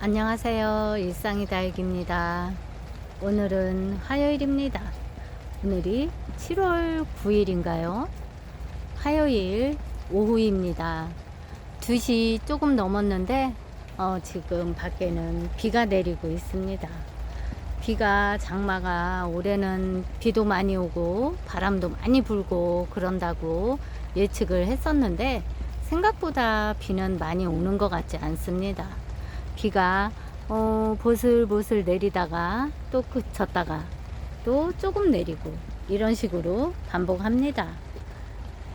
안녕하세요. 일상이 다육입니다. 오늘은 화요일입니다. 오늘이 7월 9일인가요? 화요일 오후입니다. 2시 조금 넘었는데 어, 지금 밖에는 비가 내리고 있습니다. 비가 장마가 올해는 비도 많이 오고 바람도 많이 불고 그런다고 예측을 했었는데 생각보다 비는 많이 오는 것 같지 않습니다. 비가 어, 보슬보슬 내리다가 또 그쳤다가 또 조금 내리고 이런 식으로 반복합니다.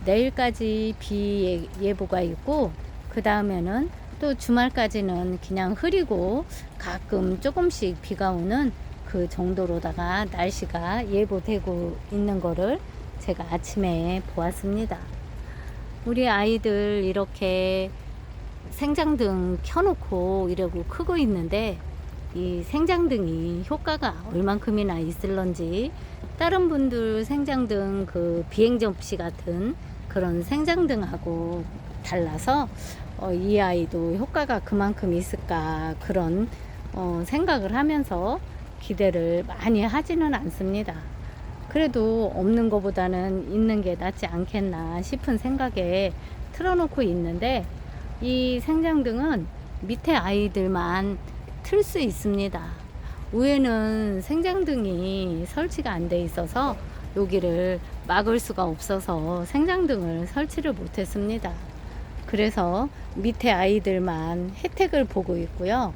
내일까지 비 예- 예보가 있고 그 다음에는 또 주말까지는 그냥 흐리고 가끔 조금씩 비가 오는 그 정도로다가 날씨가 예보되고 있는 거를 제가 아침에 보았습니다. 우리 아이들 이렇게 생장등 켜놓고 이러고 크고 있는데 이 생장등이 효과가 얼만큼이나 있을런지 다른 분들 생장등 그 비행 접시 같은 그런 생장등하고 달라서 어, 이 아이도 효과가 그만큼 있을까 그런 어, 생각을 하면서 기대를 많이 하지는 않습니다. 그래도 없는 것보다는 있는 게 낫지 않겠나 싶은 생각에 틀어놓고 있는데 이 생장등은 밑에 아이들만 틀 수 있습니다. 위에는 생장등이 설치가 안 돼 있어서 여기를 막을 수가 없어서 생장등을 설치를 못 했습니다. 그래서 밑에 아이들만 혜택을 보고 있고요.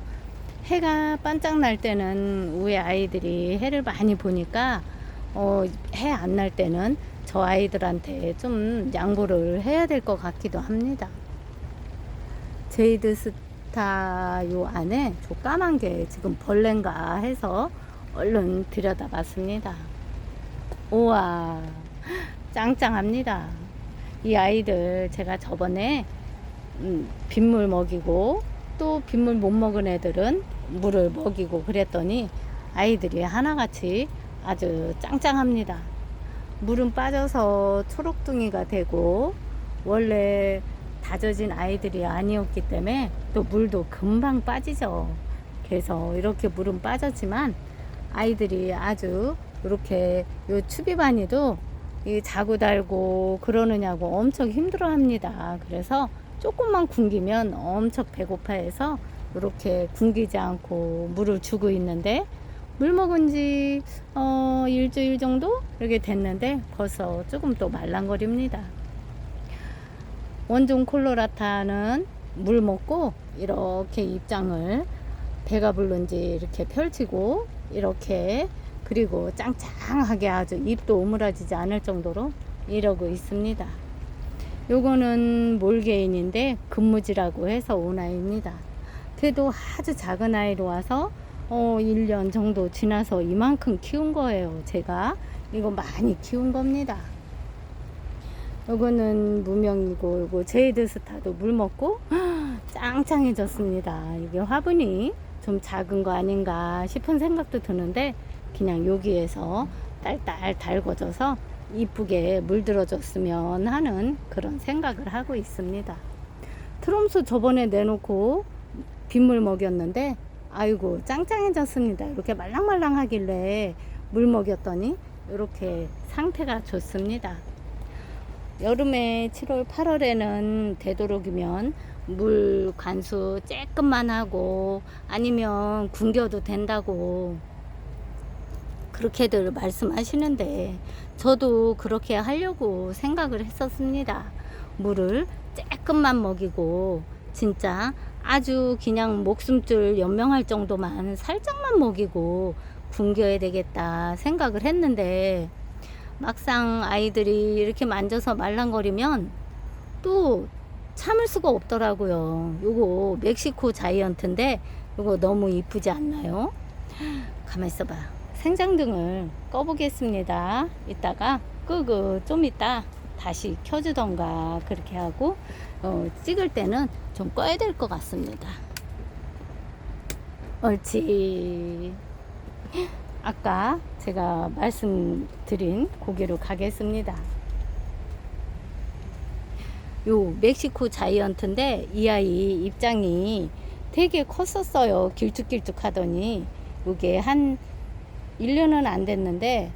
해가 반짝 날 때는 위에 아이들이 해를 많이 보니까 어, 해 안 날 때는 저 아이들한테 좀 양보를 해야 될 것 같기도 합니다. 제이드 스타 요 안에 저 까만 게 지금 벌레인가 해서 얼른 들여다봤습니다. 우와, 짱짱합니다. 이 아이들 제가 저번에 음, 빗물 먹이고 또 빗물 못 먹은 애들은 물을 먹이고 그랬더니 아이들이 하나같이 아주 짱짱합니다. 물은 빠져서 초록둥이가 되고 원래 다져진 아이들이 아니었기 때문에 또 물도 금방 빠지죠. 그래서 이렇게 물은 빠졌지만 아이들이 아주 이렇게 요 추비반이도 이 자고 달고 그러느냐고 엄청 힘들어 합니다. 그래서 조금만 굶기면 엄청 배고파해서 이렇게 굶기지 않고 물을 주고 있는데 물 먹은 지 어, 일주일 정도 이렇게 됐는데 벌써 조금 또 말랑거립니다. 원종 콜로라타는 물 먹고 이렇게 입장을 배가 부른지 이렇게 펼치고 이렇게 그리고 짱짱하게 아주 입도 오므라지지 않을 정도로 이러고 있습니다. 요거는 몰개인인데 근무지라고 해서 온 아이입니다. 그래도 아주 작은 아이로 와서 어 1년 정도 지나서 이만큼 키운 거예요. 제가 이거 많이 키운 겁니다. 요거는 무명이고 요거 제이드 스타도 물 먹고 짱짱해졌습니다. 이게 화분이 좀 작은 거 아닌가 싶은 생각도 드는데 그냥 여기에서 딸딸 달궈져서 이쁘게 물들어줬으면 하는 그런 생각을 하고 있습니다. 트롬스 저번에 내놓고 빗물 먹였는데 아이고 짱짱해졌습니다. 이렇게 말랑말랑하길래 물 먹였더니 이렇게 상태가 좋습니다. 여름에 7월, 8월에는 되도록이면 물 관수 쬐끔만 하고 아니면 굶겨도 된다고 그렇게들 말씀하시는데 저도 그렇게 하려고 생각을 했었습니다. 물을 쬐끔만 먹이고 진짜 아주 그냥 목숨줄 연명할 정도만 살짝만 먹이고 굶겨야 되겠다 생각을 했는데 막상 아이들이 이렇게 만져서 말랑거리면 또 참을 수가 없더라고요. 요거 멕시코 자이언트인데 요거 너무 이쁘지 않나요? 가만 있어봐. 생장등을 꺼보겠습니다. 이따가 끄고 좀 이따 다시 켜주던가 그렇게 하고 어, 찍을 때는 좀 꺼야 될 것 같습니다. 옳지. 아까 제가 말씀드린 고개로 가겠습니다. 요 멕시코 자이언트인데 이 아이 입장이 되게 컸었어요. 길쭉길쭉 하더니 이게 한 1년은 안 됐는데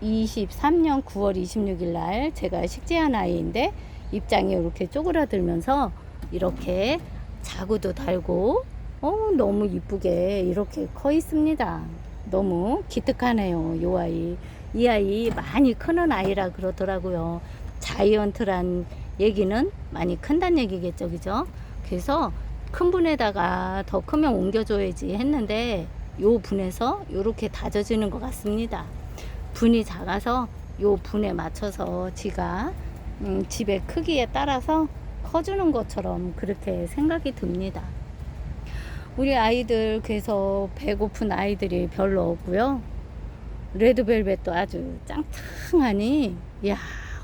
23년 9월 26일 날 제가 식재한 아이인데 입장이 이렇게 쪼그라들면서 이렇게 자구도 달고 어 너무 이쁘게 이렇게 커 있습니다. 너무 기특하네요. 요 아이. 이 아이 많이 크는 아이라 그러더라고요. 자이언트란 얘기는 많이 큰다는 얘기겠죠. 그죠? 그래서 큰 분에다가 더 크면 옮겨줘야지 했는데 요 분에서 요렇게 다져지는 것 같습니다. 분이 작아서 요 분에 맞춰서 지가 음, 집의 크기에 따라서 커주는 것처럼 그렇게 생각이 듭니다. 우리 아이들 그래서 배고픈 아이들이 별로 없고요. 레드벨벳도 아주 짱짱하니 야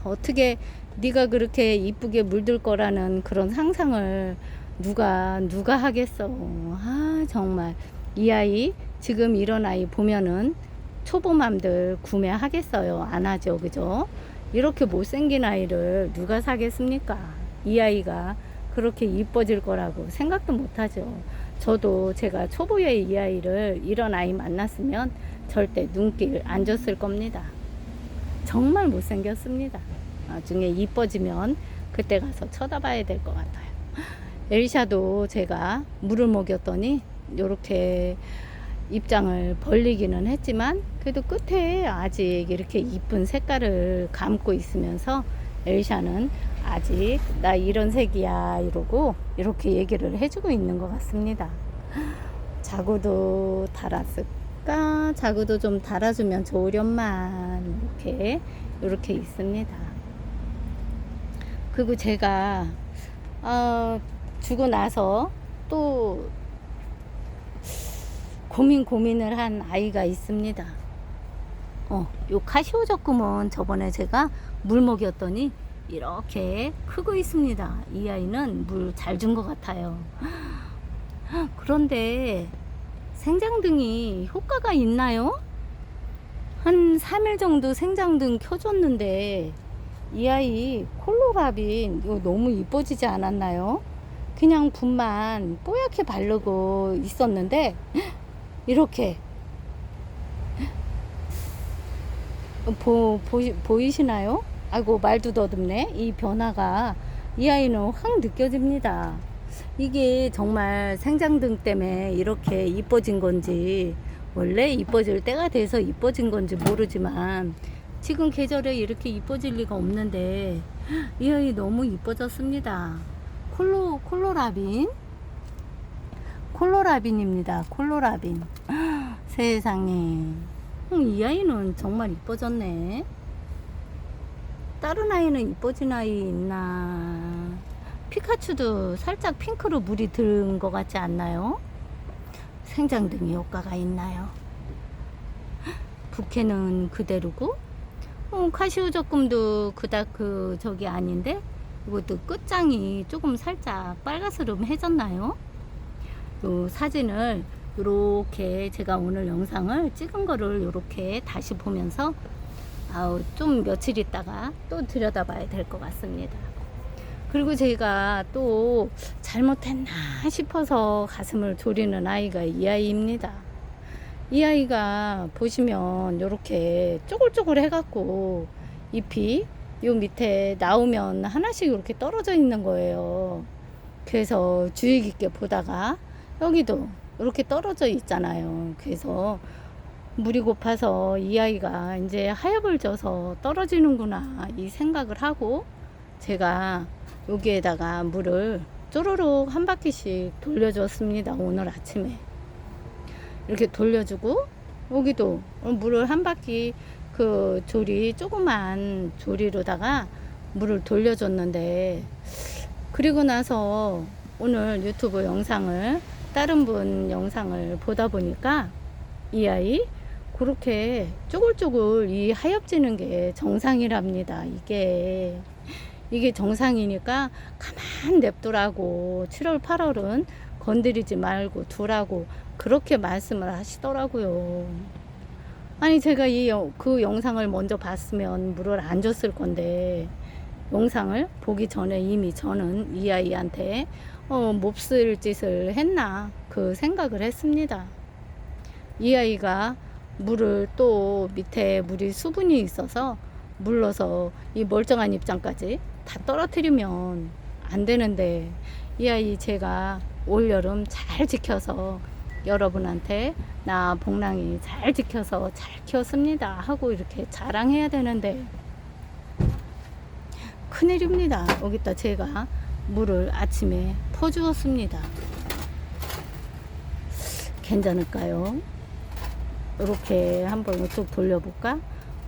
어떻게 네가 그렇게 이쁘게 물들 거라는 그런 상상을 누가 누가 하겠어. 아 정말 이 아이 지금 이런 아이 보면은 초보맘들 구매하겠어요. 안 하죠. 그죠? 이렇게 못생긴 아이를 누가 사겠습니까? 이 아이가 그렇게 이뻐질 거라고 생각도 못 하죠. 저도 제가 초보의 이 아이를 이런 아이 만났으면 절대 눈길 안 줬을 겁니다. 정말 못생겼습니다. 나중에 이뻐지면 그때 가서 쳐다봐야 될 것 같아요. 엘샤도 제가 물을 먹였더니 이렇게 입장을 벌리기는 했지만 그래도 끝에 아직 이렇게 이쁜 색깔을 감고 있으면서 엘샤는 아직 나 이런 색이야 이러고 이렇게 얘기를 해주고 있는 것 같습니다. 자구도 달았을까? 자구도 좀 달아주면 좋으련만 이렇게 이렇게 있습니다. 그리고 제가 어, 주고 나서 또 고민 고민을 한 아이가 있습니다. 어, 요 카시오 적금은 저번에 제가 물 먹였더니 이렇게 크고 있습니다. 이 아이는 물 잘 준 것 같아요. 그런데 생장등이 효과가 있나요? 한 3일 정도 생장등 켜줬는데 이 아이 콜로라빈 이거 너무 이뻐지지 않았나요? 그냥 분만 뽀얗게 바르고 있었는데 이렇게 보, 보, 보이시나요? 아이고 말도 더듬네. 이 변화가 이 아이는 확 느껴집니다. 이게 정말 생장등 때문에 이렇게 이뻐진 건지 원래 이뻐질 때가 돼서 이뻐진 건지 모르지만 지금 계절에 이렇게 이뻐질 리가 없는데 이 아이 너무 이뻐졌습니다. 콜로 콜로라빈? 콜로라빈입니다. 콜로라빈. 세상에. 음, 이 아이는 정말 이뻐졌네 다른 아이는 이뻐진 아이 있나 피카츄도 살짝 핑크로 물이 든 것 같지 않나요? 생장등이 효과가 있나요? 부케는 그대로고 어, 카시오 적금도 그닥 그 저기 아닌데 이것도 끝장이 조금 살짝 빨가스름해졌나요? 요 사진을 이렇게 제가 오늘 영상을 찍은 거를 이렇게 다시 보면서 아우 좀 며칠 있다가 또 들여다봐야 될 것 같습니다. 그리고 제가 또 잘못했나 싶어서 가슴을 졸이는 아이가 이 아이입니다. 이 아이가 보시면 이렇게 쪼글쪼글 해갖고 잎이 요 밑에 나오면 하나씩 이렇게 떨어져 있는 거예요. 그래서 주의 깊게 보다가 여기도 이렇게 떨어져 있잖아요. 그래서 물이 고파서 이 아이가 이제 하엽을 져서 떨어지는구나 이 생각을 하고 제가 여기에다가 물을 쪼르륵 한 바퀴씩 돌려줬습니다. 오늘 아침에. 이렇게 돌려주고 여기도 물을 한 바퀴 그 조리 조그만 조리로다가 물을 돌려줬는데 그리고 나서 오늘 유튜브 영상을 다른 분 영상을 보다 보니까 이 아이 그렇게 쪼글쪼글 이 하엽지는 게 정상이랍니다. 이게 이게 정상이니까 가만 냅두라고 7월 8월은 건드리지 말고 두라고 그렇게 말씀을 하시더라고요. 아니 제가 이 그 영상을 먼저 봤으면 물을 안 줬을 건데 영상을 보기 전에 이미 저는 이 아이한테 어, 몹쓸 짓을 했나 그 생각을 했습니다. 이 아이가 물을 또 밑에 물이 수분이 있어서 물러서 이 멀쩡한 입장까지 다 떨어뜨리면 안 되는데 이 아이 제가 올 여름 잘 지켜서 여러분한테 나 복랑이 잘 지켜서 잘 키웠습니다 하고 이렇게 자랑해야 되는데 큰일입니다. 여기다 제가 물을 아침에 퍼주었습니다. 괜찮을까요? 이렇게 한번 쭉 돌려볼까?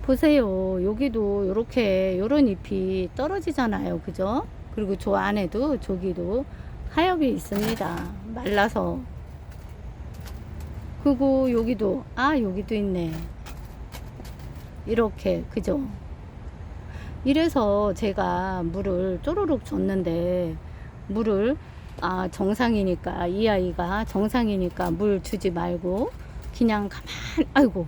보세요. 여기도 이렇게 요런 잎이 떨어지잖아요. 그죠? 그리고 저 안에도 저기도 하엽이 있습니다. 말라서. 그리고 여기도 아 여기도 있네. 이렇게 그죠? 이래서 제가 물을 쪼르륵 줬는데 물을 아 정상이니까 이 아이가 정상이니까 물 주지 말고 그냥 가만 아이고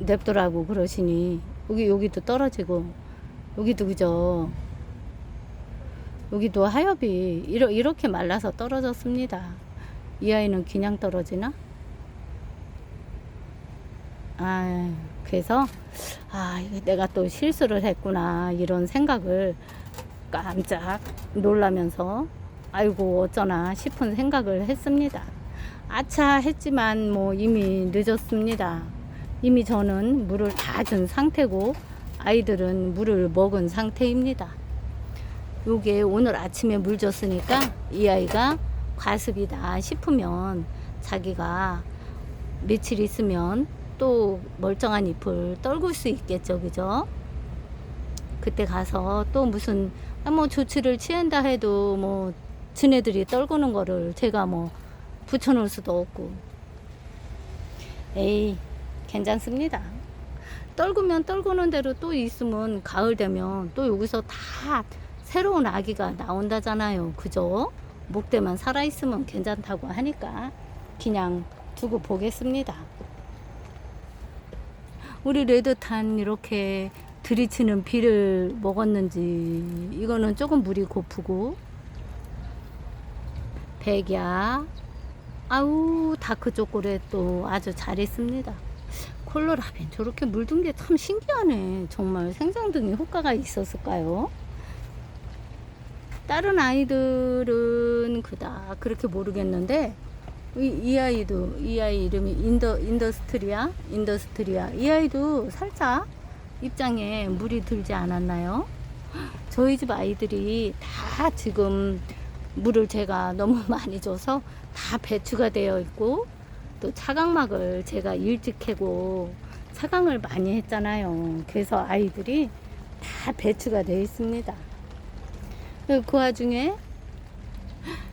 냅더라고 그러시니. 여기 여기도 떨어지고. 여기도 그죠? 여기도 하엽이 이러, 이렇게 말라서 떨어졌습니다. 이 아이는 그냥 떨어지나? 아 그래서 아 내가 또 실수를 했구나. 이런 생각을 깜짝 놀라면서 아이고 어쩌나 싶은 생각을 했습니다. 아차 했지만 뭐 이미 늦었습니다. 이미 저는 물을 다 준 상태고 아이들은 물을 먹은 상태입니다. 요게 오늘 아침에 물 줬으니까 이 아이가 과습이다 싶으면 자기가 며칠 있으면 또 멀쩡한 잎을 떨굴 수 있겠죠, 그죠? 그때 가서 또 무슨 아, 뭐 조치를 취한다 해도 뭐 지네들이 떨구는 거를 제가 뭐 붙여놓을 수도 없고 에이 괜찮습니다. 떨구면 떨구는 대로 또 있으면 가을 되면 또 여기서 다 새로운 아기가 나온다잖아요. 그죠? 목대만 살아있으면 괜찮다고 하니까 그냥 두고 보겠습니다. 우리 레드탄 이렇게 들이치는 비를 먹었는지 이거는 조금 물이 고프고 백야 아우 다크 초콜릿도 아주 잘했습니다. 콜로라벤 저렇게 물든 게 참 신기하네. 정말 생장등이 효과가 있었을까요? 다른 아이들은 그다 그렇게 모르겠는데 이, 이 아이도 이 아이 이름이 인더 인더스트리아 인더스트리아. 이 아이도 살짝 입장에 물이 들지 않았나요? 저희 집 아이들이 다 지금 물을 제가 너무 많이 줘서 다 배추가 되어 있고 또 차광막을 제가 일찍 캐고 차광을 많이 했잖아요. 그래서 아이들이 다 배추가 되어 있습니다. 그 와중에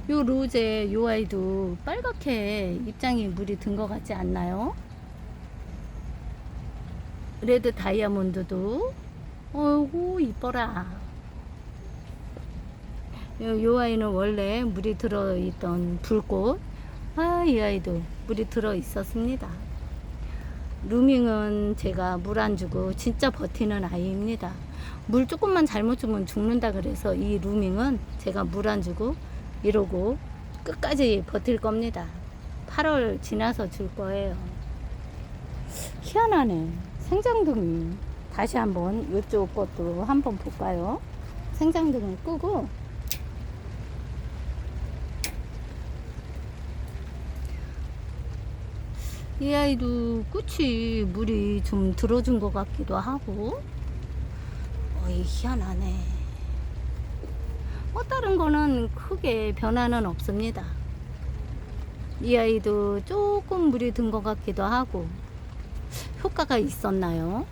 요 로제 요 아이도 빨갛게 입장에 물이 든 것 같지 않나요? 레드 다이아몬드도 어이구 이뻐라 요, 요 아이는 원래 물이 들어있던 불꽃. 아 이 아이도 물이 들어 있었습니다. 루밍은 제가 물 안 주고 진짜 버티는 아이입니다. 물 조금만 잘못 주면 죽는다 그래서 이 루밍은 제가 물 안 주고 이러고 끝까지 버틸 겁니다. 8월 지나서 줄 거예요. 희한하네. 생장등이. 다시 한번 이쪽 것도 한번 볼까요? 생장등을 끄고 이 아이도 끝이 물이 좀 들어준 것 같기도 하고. 어이 희한하네. 뭐 다른 거는 크게 변화는 없습니다. 이 아이도 조금 물이 든 것 같기도 하고. 효과가 있었나요?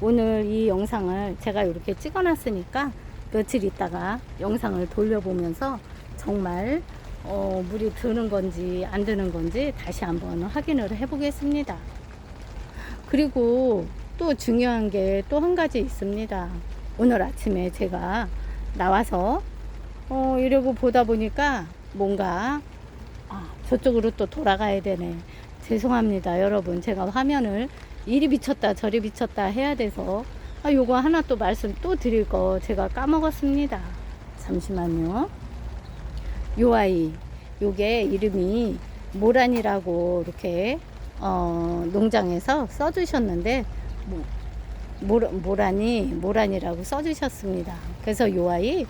오늘 이 영상을 제가 이렇게 찍어 놨으니까 며칠 있다가 영상을 돌려보면서 정말 어, 물이 드는 건지 안 드는 건지 다시 한번 확인을 해 보겠습니다. 그리고 또 중요한 게 또 한 가지 있습니다. 오늘 아침에 제가 나와서 어, 이러고 보다 보니까 뭔가 아, 저쪽으로 또 돌아가야 되네. 죄송합니다, 여러분. 제가 화면을 이리 비쳤다 저리 비쳤다 해야 돼서 아, 요거 하나 또 말씀 또 드릴 거 제가 까먹었습니다. 잠시만요. 요 아이 요게 이름이 모란이라고 이렇게 어, 농장에서 써주셨는데 뭐, 모라, 모란이 모란이라고 써주셨습니다. 그래서 요 아이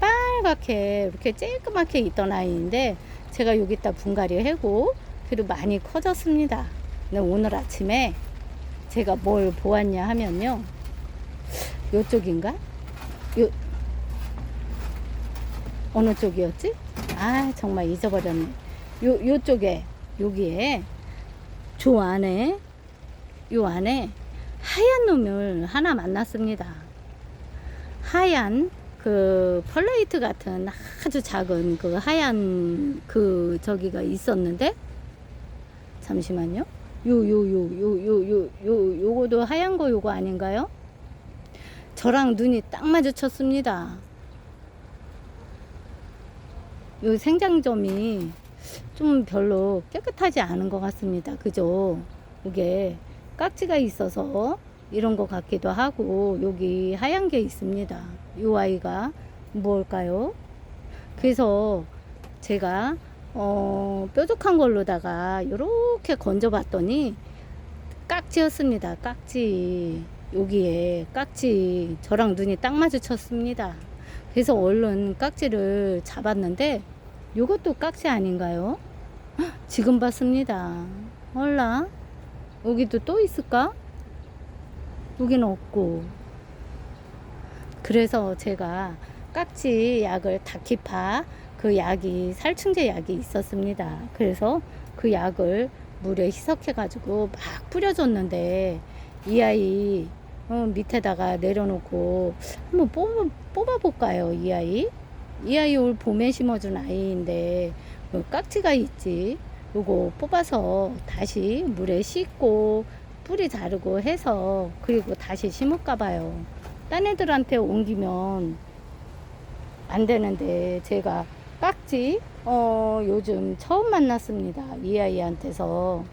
빨갛게 이렇게 쬐끄맣게 있던 아이인데 제가 여기다 분갈이 해고 그래도 많이 커졌습니다. 근데 오늘 아침에 제가 뭘 보았냐 하면요. 요쪽인가? 요 어느 쪽이었지? 아 정말 잊어버렸네. 요 요쪽에 여기에 조 안에 요 안에 하얀 놈을 하나 만났습니다. 하얀 그 펄레이트 같은 아주 작은 그 하얀 그 저기가 있었는데 잠시만요. 요 요 요 요 요 요 요 요거도 하얀 거 요거 아닌가요? 저랑 눈이 딱 마주쳤습니다. 요 생장점이 좀 별로 깨끗하지 않은 것 같습니다. 그죠? 이게 깍지가 있어서 이런 것 같기도 하고 여기 하얀 게 있습니다. 요 아이가 뭘까요? 그래서 제가 어, 뾰족한 걸로다가 이렇게 건져봤더니 깍지였습니다. 깍지 여기에 깍지 저랑 눈이 딱 마주쳤습니다. 그래서 얼른 깍지를 잡았는데 이것도 깍지 아닌가요? 헉, 지금 봤습니다. 몰라. 여기도 또 있을까? 여기는 없고. 그래서 제가 깍지 약을 다키파 그 약이 살충제 약이 있었습니다. 그래서 그 약을 물에 희석해가지고 막 뿌려줬는데 이 아이 어, 밑에다가 내려놓고 한번 뽑아, 뽑아볼까요? 이 아이? 이 아이 올 봄에 심어준 아이인데 뭐 깍지가 있지. 요거 뽑아서 다시 물에 씻고 뿌리 자르고 해서 그리고 다시 심을까 봐요. 딴 애들한테 옮기면 안 되는데 제가 깍지 어 요즘 처음 만났습니다. 이 아이한테서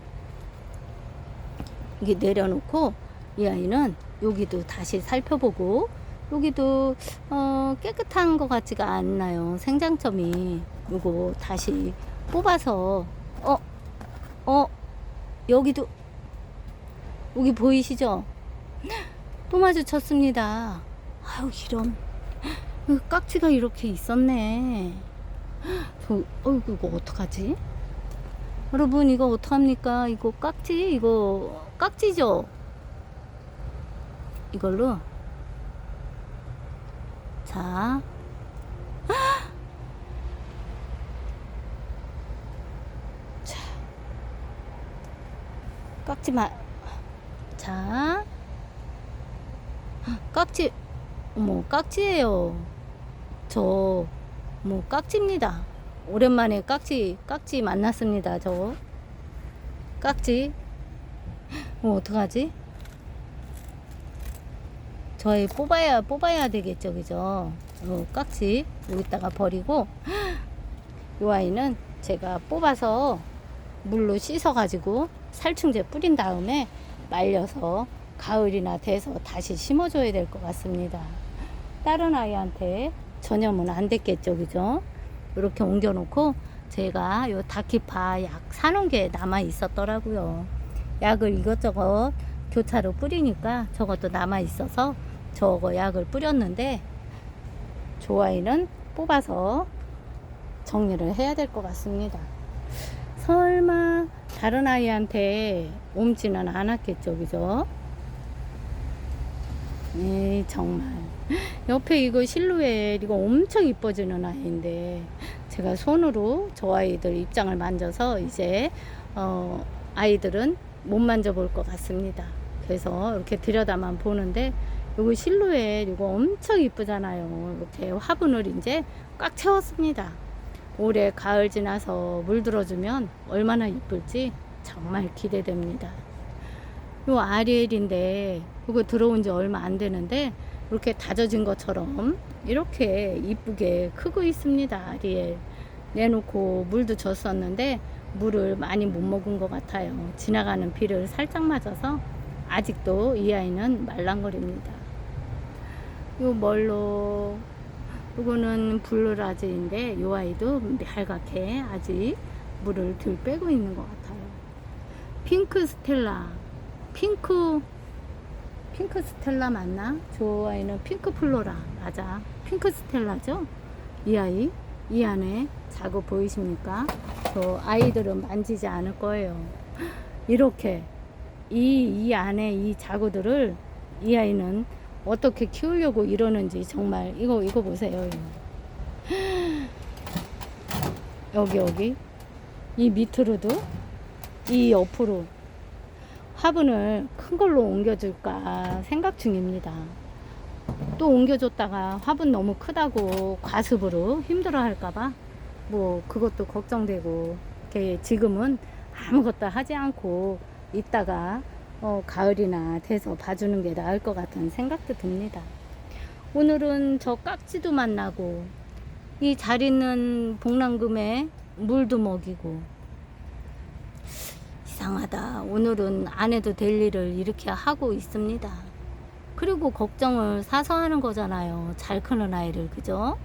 이게 내려놓고 이 아이는 여기도 다시 살펴보고 여기도 어 깨끗한 것 같지가 않나요. 생장점이 요거 다시 뽑아서 어 어, 여기도 여기 보이시죠? 또 마주쳤습니다. 아유 이런 그 깍지가 이렇게 있었네. 저 어이구 이거 어떡하지? 여러분 이거 어떡합니까? 이거 깍지 이거 깍지죠? 이걸로 자 자, 깍지 마. 자, 깍지, 어머, 깍지예요. 저, 뭐, 깍지입니다. 오랜만에 깍지, 깍지 만났습니다. 저. 깍지. 어, 어떡하지? 저희 뽑아야, 뽑아야 되겠죠. 그죠? 어, 깍지 여기다가 버리고, 이 아이는 제가 뽑아서 물로 씻어 가지고 살충제 뿌린 다음에 말려서 가을이나 돼서 다시 심어줘야 될 것 같습니다. 다른 아이한테 전염은 안 됐겠죠, 그죠? 이렇게 옮겨 놓고 제가 요 다키파 약 사놓은 게 남아 있었더라고요. 약을 이것저것 교차로 뿌리니까 저것도 남아 있어서 저거 약을 뿌렸는데 조아이는 뽑아서 정리를 해야 될 것 같습니다. 설마 다른 아이한테 옮지는 않았겠죠, 그죠? 네, 정말. 옆에 이거 실루엣 이거 엄청 이뻐지는 아이인데 제가 손으로 저 아이들 입장을 만져서 이제 어, 아이들은 못 만져볼 것 같습니다. 그래서 이렇게 들여다만 보는데 이거 실루엣 이거 엄청 이쁘잖아요. 이렇게 화분을 이제 꽉 채웠습니다. 올해 가을 지나서 물 들어주면 얼마나 이쁠지 정말 기대됩니다. 요 아리엘인데 이거 들어온 지 얼마 안 되는데 이렇게 다져진 것처럼 이렇게 이쁘게 크고 있습니다. 아리엘 내놓고 물도 줬었는데 물을 많이 못 먹은 것 같아요. 지나가는 비를 살짝 맞아서 아직도 이 아이는 말랑거립니다. 요 멀로 이거는 블루라즈인데 요 아이도 얄갛게 아직 물을 덜 빼고 있는 것 같아요. 핑크 스텔라, 핑크 핑크 스텔라 맞나? 저 아이는 핑크 플로라 맞아. 핑크 스텔라죠? 이 아이 이 안에 자구 보이십니까? 저 아이들은 만지지 않을 거예요. 이렇게 이, 이 안에 이 자구들을 이 아이는 어떻게 키우려고 이러는지 정말 이거 이거 보세요. 여기 여기 이 밑으로도 이 옆으로 화분을 큰 걸로 옮겨줄까 생각 중입니다. 또 옮겨줬다가 화분 너무 크다고 과습으로 힘들어 할까봐 뭐 그것도 걱정되고 지금은 아무것도 하지 않고 있다가 어, 가을이나 돼서 봐주는 게 나을 것 같은 생각도 듭니다. 오늘은 저 깍지도 만나고 이 잘 있는 복랑금에 물도 먹이고 이상하다. 오늘은 안 해도 될 일을 이렇게 하고 있습니다. 그리고 걱정을 사서 하는 거잖아요. 잘 크는 아이를, 그죠?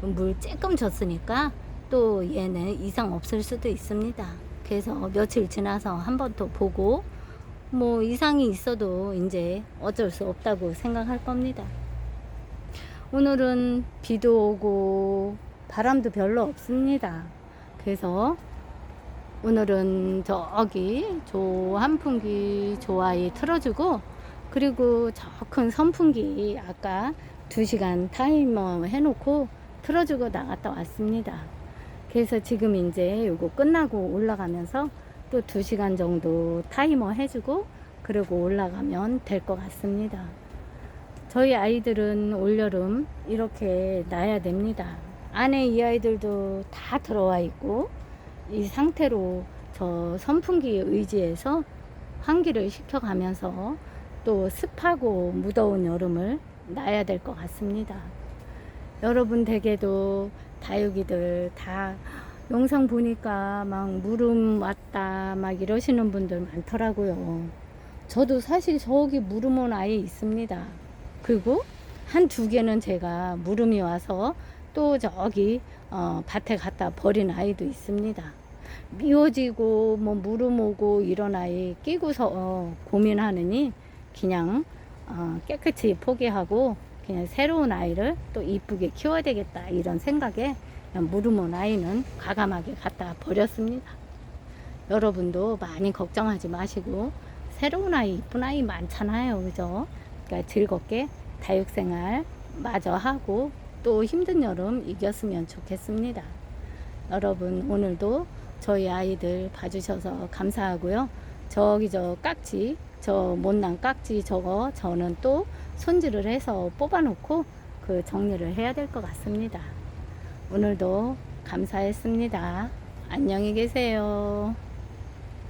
물 조금 줬으니까 또 얘는 이상 없을 수도 있습니다. 그래서 며칠 지나서 한 번 더 보고 뭐 이상이 있어도 이제 어쩔 수 없다고 생각할 겁니다. 오늘은 비도 오고 바람도 별로 없습니다. 그래서 오늘은 저기 저 한풍기 저 아이 틀어주고 그리고 저 큰 선풍기 아까 2시간 타이머 해놓고 틀어주고 나갔다 왔습니다. 그래서 지금 이제 요거 끝나고 올라가면서 또 2시간 정도 타이머 해주고 그리고 올라가면 될 것 같습니다. 저희 아이들은 올여름 이렇게 놔야 됩니다. 안에 이 아이들도 다 들어와 있고 이 상태로 저 선풍기에 의지해서 환기를 시켜가면서 또 습하고 무더운 여름을 나야 될 것 같습니다. 여러분 댁에도 다육이들 다 영상 보니까 막 물음 왔다 막 이러시는 분들 많더라고요. 저도 사실 저기 물음 온 아이 있습니다. 그리고 한 두 개는 제가 물음이 와서 또 저기 어, 밭에 갖다 버린 아이도 있습니다. 미워지고 뭐 물음 오고 이런 아이 끼고서 어, 고민하느니 그냥 어, 깨끗이 포기하고 그냥 새로운 아이를 또 이쁘게 키워야 되겠다 이런 생각에 온 아이는 과감하게 갖다 버렸습니다. 여러분도 많이 걱정하지 마시고 새로운 아이 이쁜 아이 많잖아요. 그죠? 그러니까 즐겁게 다육생활 마저 하고 또 힘든 여름 이겼으면 좋겠습니다. 여러분 오늘도 저희 아이들 봐주셔서 감사하고요. 저기 저 깍지 저 못난 깍지 저거 저는 또 손질을 해서 뽑아 놓고 그 정리를 해야 될 것 같습니다 오늘도 감사했습니다. 안녕히 계세요